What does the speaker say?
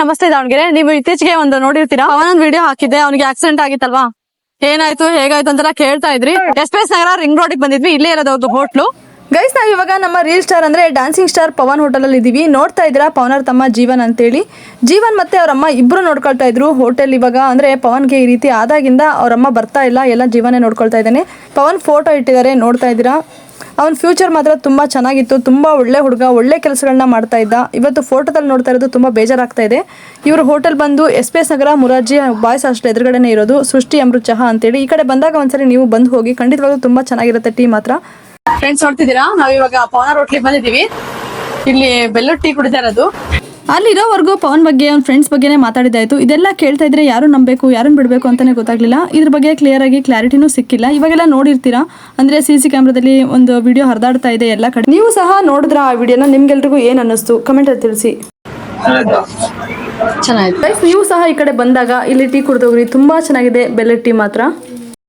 ನಮಸ್ತೆ ದಾವಣಗೆರೆ ನೀವು ಇತ್ತೀಚೆಗೆ ಒಂದು ನೋಡಿರ್ತೀರಾ? ಅವನೊಂದು ವಿಡಿಯೋ ಹಾಕಿದ್ದೆ. ಅವನಿಗೆ ಆಕ್ಸಿಡೆಂಟ್ ಆಗಿತ್ತಲ್ವಾ? ಏನಾಯ್ತು? ಹೇಗಾಯ್ತು ಅಂತ ಕೇಳ್ತಾ ಇದ್ರಿ. ಎಕ್ಸ್ಪ್ರೆಸ್ ನಗರ ರಿಂಗ್ ರೋಡ್ ಬಂದಿದ್ವಿ. ಇಲ್ಲೇ ಇರೋದು ಹೋಟ್ಲು ಗೈಸ್, ನಾವ್ ಇವಾಗ ನಮ್ಮ ರೀಲ್ ಸ್ಟಾರ್ ಅಂದ್ರೆ ಡ್ಯಾನ್ಸಿಂಗ್ ಸ್ಟಾರ್ ಪವನ್ ಹೋಟೆಲ್ ಅಲ್ಲಿ ಇದೀವಿ. ನೋಡ್ತಾ ಇದ್ದೀರಾ ಪವನ್ ಅವ್ರ ತಮ್ಮ ಜೀವನ್ ಅಂತೇಳಿ. ಜೀವನ್ ಮತ್ತೆ ಅವರಮ್ಮ ಇಬ್ರು ನೋಡ್ಕೊಳ್ತಾ ಇದ್ರು ಹೋಟೆಲ್ ಇವಾಗ. ಅಂದ್ರೆ ಪವನ್ಗೆ ಈ ರೀತಿ ಆದಾಗಿಂದ ಅವರಮ್ಮ ಬರ್ತಾ ಇಲ್ಲ. ಎಲ್ಲ ಜೀವನೇ ನೋಡ್ಕೊಳ್ತಾ ಇದ್ದಾನೆ. ಪವನ್ ಫೋಟೋ ಇಟ್ಟಿದ್ದಾರೆ. ನೋಡ್ತಾ ಇದ್ದೀರಾ? ಅವನ ಫ್ಯೂಚರ್ ಮಾತ್ರ ತುಂಬಾ ಚೆನ್ನಾಗಿತ್ತು, ತುಂಬಾ ಒಳ್ಳೆ ಹುಡುಗ, ಒಳ್ಳೆ ಕೆಲಸಗಳನ್ನ ಮಾಡ್ತಾ ಇದ್ದ. ಇವತ್ತು ಫೋಟೋದಲ್ಲಿ ನೋಡ್ತಾ ಇರೋದು ತುಂಬಾ ಬೇಜಾರಾಗ್ತಾ ಇದೆ. ಇವರು ಹೋಟೆಲ್ ಬಂದು S P S Nagar, Murarji boys hostel ಎದುರುಗಡೆನೇ ಇರೋದು, ಸೃಷ್ಟಿ ಅಮೃತ್ ಚಹಾ ಅಂತೇಳಿ. ಈ ಕಡೆ ಬಂದಾಗ ಒಂದ್ಸರಿ ನೀವು ಬಂದು ಹೋಗಿ, ಖಂಡಿತವಾಗ್ಲೂ ತುಂಬಾ ಚೆನ್ನಾಗಿರುತ್ತೆ ಟೀ ಮಾತ್ರ. ಫ್ರೆಂಡ್ಸ್ ನೋಡ್ತಿದ್ದೀರಾ? ನಾವ್ ಇವಾಗ ಪವನ ರೋಟ್ಲಿ ಬಂದಿದ್ದೀವಿ. ಇಲ್ಲಿ ಬೆಲ್ಲ ಟೀ ಕುಡಿತಾ ಅಲ್ಲಿ ಇರೋವರೆಗೂ ಪವನ್ ಬಗ್ಗೆ ಅವ್ನ ಫ್ರೆಂಡ್ಸ್ ಬಗ್ಗೆನೇ ಮಾತಾಡಿದಾಯಿತು ಇದೆಲ್ಲ ಕೇಳ್ತಾ ಇದ್ರೆ ಯಾರು ನಂಬಬೇಕು ಯಾರನ್ನ ಬಿಡಬೇಕು ಅಂತಲೇ ಗೊತ್ತಾಗ್ಲಿಲ್ಲ. ಇದ್ರ ಬಗ್ಗೆ ಕ್ಲಿಯರ್ ಆಗಿ ಕ್ಲಾರಿಟಿನೂ ಸಿಕ್ಕಿಲ್ಲ. ಇವಾಗೆಲ್ಲ ನೋಡಿರ್ತೀರಾ? ಅಂದರೆ ಸಿ ಸಿ ಕ್ಯಾಮ್ರಾದಲ್ಲಿ ಒಂದು ವಿಡಿಯೋ ಹರಿದಾಡ್ತಾ ಇದೆ ಎಲ್ಲ ಕಡೆ. ನೀವು ಸಹ ನೋಡಿದ್ರ ಆ ವಿಡಿಯೋನ ನಿಮ್ಗೆಲ್ರಿಗೂ ಏನು ಅನ್ನಿಸ್ತು? ಕಮೆಂಟ್ ಅಲ್ಲಿ ತಿಳಿಸಿ. ಚೆನ್ನಾಗಿತ್ತು ನೀವು ಸಹ ಈ ಕಡೆ ಬಂದಾಗ ಇಲ್ಲಿ ಟೀ ಕುಡಿದೋಗ್ರಿ. ತುಂಬ ಚೆನ್ನಾಗಿದೆ. ಬೆಲ್ಲ ಟೀ ಮಾತ್ರ.